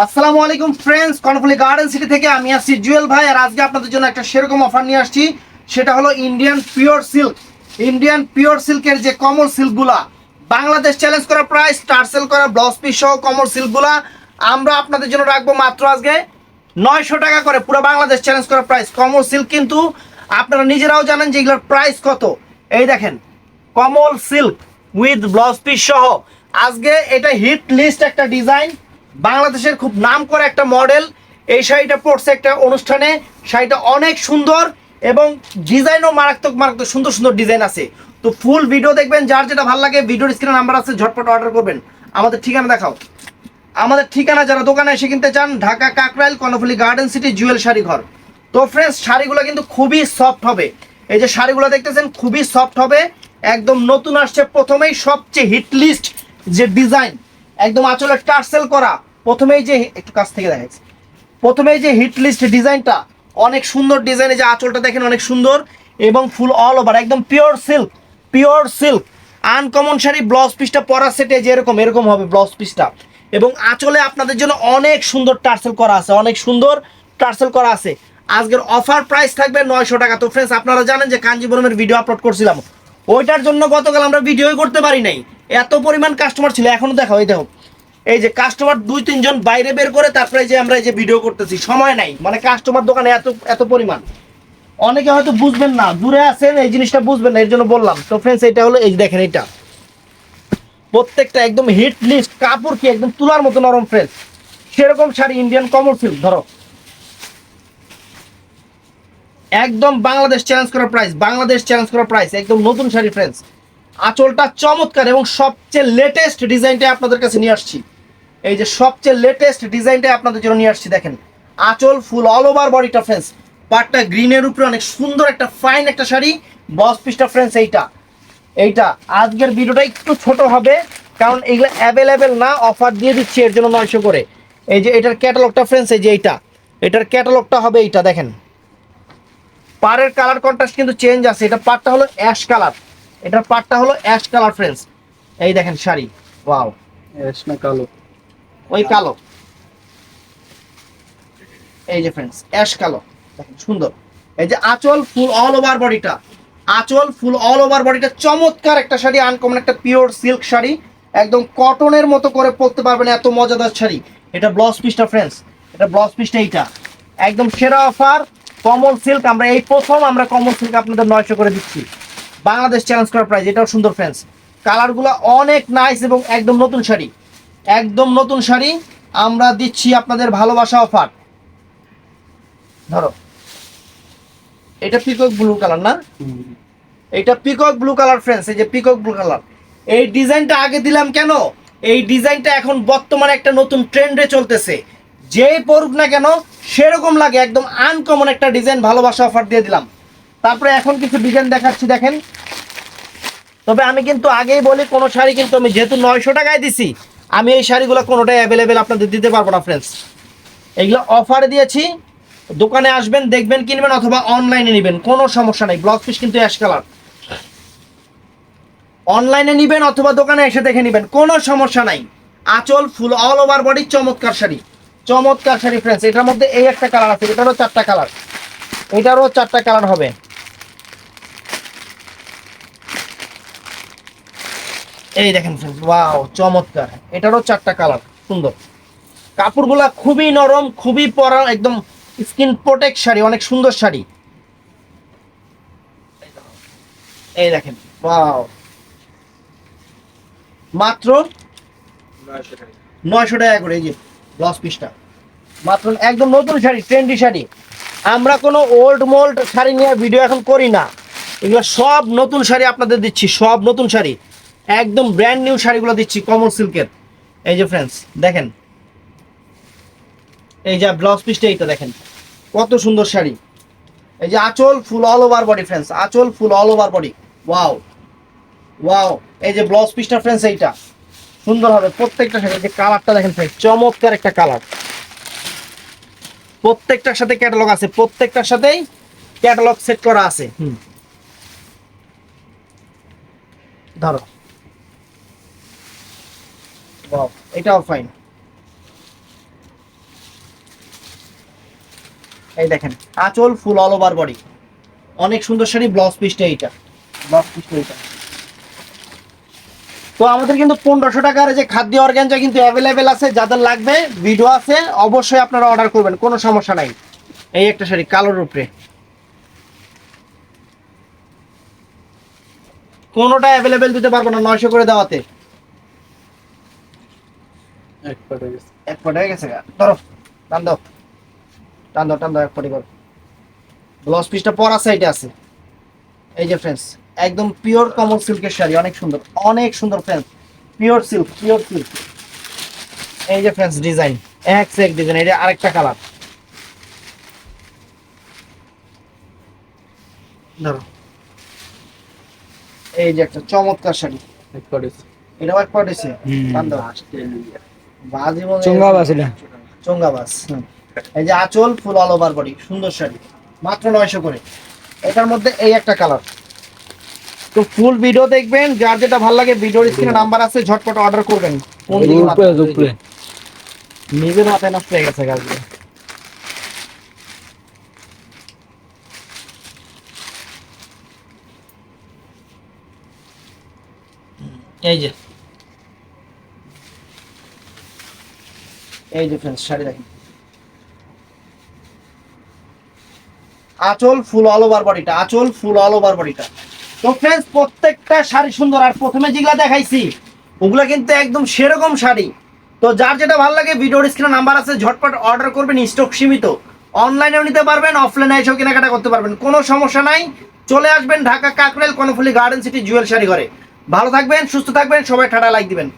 আসসালামু আলাইকুম friends Karnaphuli garden city থেকে আমি আসছি জুয়েল ভাই, আর আজকে আপনাদের জন্য একটা সেরকম অফার নিয়ে আসছি। সেটা হলো Indian pure silk Indian pure সিল্কের যে কমল সিল্কগুলা, বাংলাদেশ চ্যালেঞ্জ করা প্রাইস টার্সেল করা ব্লাউজ পিস সহ কমল সিল্কগুলা, আমরা আপনাদের জন্য রাখব মাত্র আজকে নয়শো টাকা করে, পুরো বাংলাদেশ চ্যালেঞ্জ করা প্রাইস কমল সিল্ক কিন্তু আপনারা নিজেরাও জানেন যে এগুলোর প্রাইস কত। এই দেখেন, Komol silk with blouse piece সহ। আজকে এটা হিট লিস্ট একটা ডিজাইন বাংলাদেশের খুব নাম করা একটা মডেল। এই শাড়িটা পড়ছে একটা অনুষ্ঠানে। শাড়িটা অনেক সুন্দর এবং ডিজাইনও মারাত্মক মারাত্মক সুন্দর সুন্দর ডিজাইন আছে। তো ফুল ভিডিও দেখবেন, যার যেটা ভালো লাগে ভিডিওর স্ক্রিনে নাম্বার আছে, ঝটপট অর্ডার করবেন। আমাদের ঠিকানা দেখাও। আমাদের ঠিকানা, যারা দোকানে এসে কিনতে চান, ঢাকা কাকরাইল, কর্ণফুলি গার্ডেন সিটি জুয়েল শাড়ি ঘর। তো ফ্রেন্ডস শাড়িগুলো কিন্তু খুবই সফট হবে। এই যে শাড়িগুলো দেখতেছেন, খুবই সফট হবে। একদম নতুন আসছে প্রথমেই সবচেয়ে হিট লিস্ট যে ডিজাইন একদম আঁচলে টার্সেল করা। প্রথমেই যে একটু কাছ থেকে দেখাচ্ছি। প্রথমেই যে হিট লিস্ট ডিজাইনটা অনেক সুন্দর ডিজাইন যে আঁচলটা দেখেন অনেক সুন্দর এবং ফুল অল ওভার একদম pure silk pure silk uncommon sari blouse পিসটা পরা সেটে যেরকম এরকম হবে ব্লাউজ পিসটা এবং আঁচলে আপনাদের জন্য অনেক সুন্দর টার্সেল করা আছে, অনেক সুন্দর টার্সেল করা আছে। আজকের অফার প্রাইস থাকবে নয়শো টাকা। তো ফ্রেন্ডস আপনারা জানেন যে কাঞ্জিপুরমের ভিডিও আপলোড করছিলাম। ওইটার জন্য গতকাল আমরা ভিডিওই করতে পারি নাই। এত পরিমাণ কাস্টমার ছিল, এখনও দেখো এই দেখো। এই যে কাস্টমার দুই, তিনজন বাইরে বের করে তারপরে যে আমরা এই যে ভিডিও করতেছি, সময় নাই। মানে কাস্টমার দোকানে এত এত পরিমাণ। অনেকে হয়তো বুঝবেন না, দূরে আছেন, এই জিনিসটা বুঝবেন না, এর জন্য বললাম। তো ফ্রেন্ডস এটা হলো, এই দেখেন এটা। প্রত্যেকটা একদম হিট লিস্ট কাপড় কি একদম তুলার মতো নরম ফ্রেন্স সেরকম শাড়ি ইন্ডিয়ান কমর সিল্ক ধরো। একদম বাংলাদেশ চ্যালেঞ্জ করা প্রাইস বাংলাদেশ চ্যালেঞ্জ করা প্রাইস একদম নতুন শাড়ি ফ্রেন্ডস আঁচলটা চমৎকার এবং সবচেয়ে লেটেস্ট ডিজাইনটা আপনাদের কাছে নিয়ে আসছি। এই যে সবচেয়ে লেটেস্ট ডিজাইনটা আপনাদের জন্য নিয়ে আসছি, দেখেন। আঁচল ফুল অল ওভার বডিটা ফ্রেন্স পাটটা গ্রিনের উপরে অনেক সুন্দর একটা ফাইন একটা শাড়ি বস পিসটা ফ্রেন্স এইটা। এইটা আজকের ভিডিওটা একটু ছোট হবে, কারণ এগুলো অ্যাভেলেবেল না অফার দিয়ে দিচ্ছি এর জন্য নয়শো করে। এই যে এটার ক্যাটালগটা ফ্রেন্স এই যে এইটা। এটার ক্যাটালগটা হবে এইটা, দেখেন। পাড়ের কালার কন্ট্রাস্ট কিন্তু চেঞ্জ আছে, এটা পাটটা হলো অ্যাশ কালার এটার পাটটা হলো অ্যাশ কালার ফ্রেন্ডস এই দেখেন শাড়ি ওয়াও না কালো। ওই কালো। এই যে ফ্রেন্ডস অ্যাশ কালো। দেখেন, সুন্দর। এই যে আঁচল ফুল অল ওভার বডিটা আঁচল ফুল অল ওভার বডিটা চমৎকার একটা শাড়ি আনকমন একটা পিওর সিল্ক শাড়ি। একদম কটনের মতো করে পরতে পারবেন এত মজাদার শাড়ি। এটা ব্লাউজ পিসটা ফ্রেন্ডস এটা ব্লাউজ পিসটা এইটা। একদম সেরা অফার কমল সিল্ক আমরা এই প্রথম আমরা কমল সিল্ক আপনাদের নয়শো করে দিচ্ছি। বাংলাদেশ চ্যালেঞ্জ করার প্রাইস এটাও সুন্দর ফ্রেন্ডস কালারগুলো অনেক নাইস এবং একদম নতুন শাড়ি। একদম নতুন শাড়ি, আমরা দিচ্ছি আপনাদের ভালোবাসা অফার। ধরো। এটা পিকক ব্লু কালার না? এটা পিকক ব্লু কালার ফ্রেন্ডস এই যে পিকক ব্লু কালার এই ডিজাইনটা আগে দিলাম কেন? এই ডিজাইনটা এখন বর্তমানে একটা নতুন ট্রেন্ডে চলতেছে। যেই পড়ুক না কেন, সেরকম লাগে, একদম আনকমন একটা ডিজাইন ভালোবাসা অফার দিয়ে দিলাম। তারপরে এখন কিছু ডিজাইন দেখাচ্ছি, দেখেন। তবে আমি কিন্তু আগেই বলি, কোনো শাড়ি কিন্তু আমি যেহেতু নয়শো টাকায় দিছি আমি এই শাড়িগুলো কোনোটাই অ্যাভেলেবেল আপনাদের দিতে পারব না ফ্রেন্ডস এগুলো অফারে দিয়েছি। দোকানে আসবেন, দেখবেন, কিনবেন অথবা অনলাইনে নেবেন। কোনো সমস্যা নেই। ব্লক পিস কিন্তু অ্যাশ কালার অনলাইনে নেবেন অথবা দোকানে এসে দেখে নেবেন। কোনো সমস্যা নাই। আঁচল ফুল অল ওভার বডি চমৎকার শাড়ি। চমৎকার শাড়ি ফ্রেন্ডস এটার মধ্যে এই একটা কালার আছে। এটারও চারটা কালার এটারও চারটা কালার হবে। এই দেখেন ফ্রেন্ডস ওয়াও চমৎকার। এটারও চারটা কালার সুন্দর। কাপড়গুলা খুবই নরম, খুবই পরা, একদম স্কিন প্রোটেক্ট শাড়ি, অনেক সুন্দর শাড়ি। এই দেখেন ওয়াও মাত্র নয়শো টাকা করে, এই যে ব্লাউজ পিসটা মাত্র একদম নতুন শাড়ি ট্রেন্ডি শাড়ি। আমরা কোনো ওল্ড মোল্ড শাড়ি নিয়ে ভিডিও এখন করি না। এগুলো সব নতুন শাড়ি আপনাদের দিচ্ছি, সব নতুন শাড়ি। একদম ব্র্যান্ড নিউ শাড়িগুলো দিচ্ছি কমল সিল্কের এই যে ফ্রেন্ডস দেখেন। এই যে ব্লাউজ পিসটা এইটা দেখেন। কত সুন্দর শাড়ি। এই যে আঁচল full all over body friends আঁচল full all over body wow wow এই যে ব্লাউজ পিসটা ফ্রেন্ডস এইটা। সুন্দর হবে। প্রত্যেকটা শাড়ি যে কালারটা দেখেন ফ্রেন্ডস চমৎকার একটা কালার প্রত্যেকটার সাথে ক্যাটালগ আছে। প্রত্যেকটার সাথেই ক্যাটালগ সেট করা আছে। হুম। ধরো। এটাও ফাইন এই দেখেন, আঁচল ফুল অল ওভার বডি অনেক সুন্দর শাড়ি ব্লাউজ পিসটা এইটা। ব্লাউজ পিসটা এইটা। তো আমাদের কিন্তু পনেরোশো টাকার যে খাদ্য অর্গ্যানজা কিন্তু অ্যাভেলেবেল আছে, যাদের লাগবে ভিডিও আছে, অবশ্যই আপনারা অর্ডার করবেন, কোনো সমস্যা নাই। এই একটা শাড়ি, কালোর উপরে। কোনোটা অ্যাভেলেবেল দিতে পারব না, নয়শো করে দেওয়াতে। এক পট হয়ে গেছে গা। ধরো টান দাও। টান দাও টান দাও এক পটি করো ব্লাউজ পিসটা পরা সাইডে আছে। এই যে ফ্রেন্ডস একদম পিওর কমল সিল্কের শাড়ি অনেক সুন্দর অনেক সুন্দর friends pure silk pure silk এই যে ফ্রেন্ডস ডিজাইন এক সে এক ডিজাইন এটা আরেকটা কালার ধরো। এই যে একটা চমৎকার শাড়ি। এটাও এক টান দাও। চুঙ্গা বাস এটা। চঙ্গা বাস এই যে আঁচল ফুল অল ওভার বডি সুন্দর শাড়ি। মাত্র নয়শো করে। এটার মধ্যে এই একটা কালার তো ফুল ভিডিও দেখবেন যার যেটা ভালো লাগে ভিডিওর স্ক্রিনে নাম্বার আছে ঝটপট অর্ডার করবেন। কোন দিকে উপরে মাথা- উপরে। নিজের মাথায় নষ্ট হয়ে গেছে গাছগুলো এই যে। এই যে ফ্রেন্ডস শাড়ি দেখেন। আঁচল ফুল অল ওভার বডিটা আঁচল ফুল অল ওভার বডিটা তো ফ্রেন্ডস প্রত্যেকটা শাড়ি সুন্দর, আর প্রথমে যেগুলা দেখাইছি, ওগুলা কিন্তু একদম সেরকম শাড়ি। তো যার যেটা ভালো লাগে, ভিডিওর স্ক্রিনে নাম্বার আছে, ঝটপট অর্ডার করবেন স্টক সীমিত। অনলাইনেও নিতে পারবেন অফলাইনে এসেও কেনাকাটা করতে পারবেন, কোনো সমস্যা নাই। চলে আসবেন ঢাকা কাকরেল কর্ণফুলি গার্ডেন সিটি জুয়েল শাড়ি ঘরে ভালো থাকবেন, সুস্থ থাকবেন, সবাই ঠাটা লাইক দিবেন।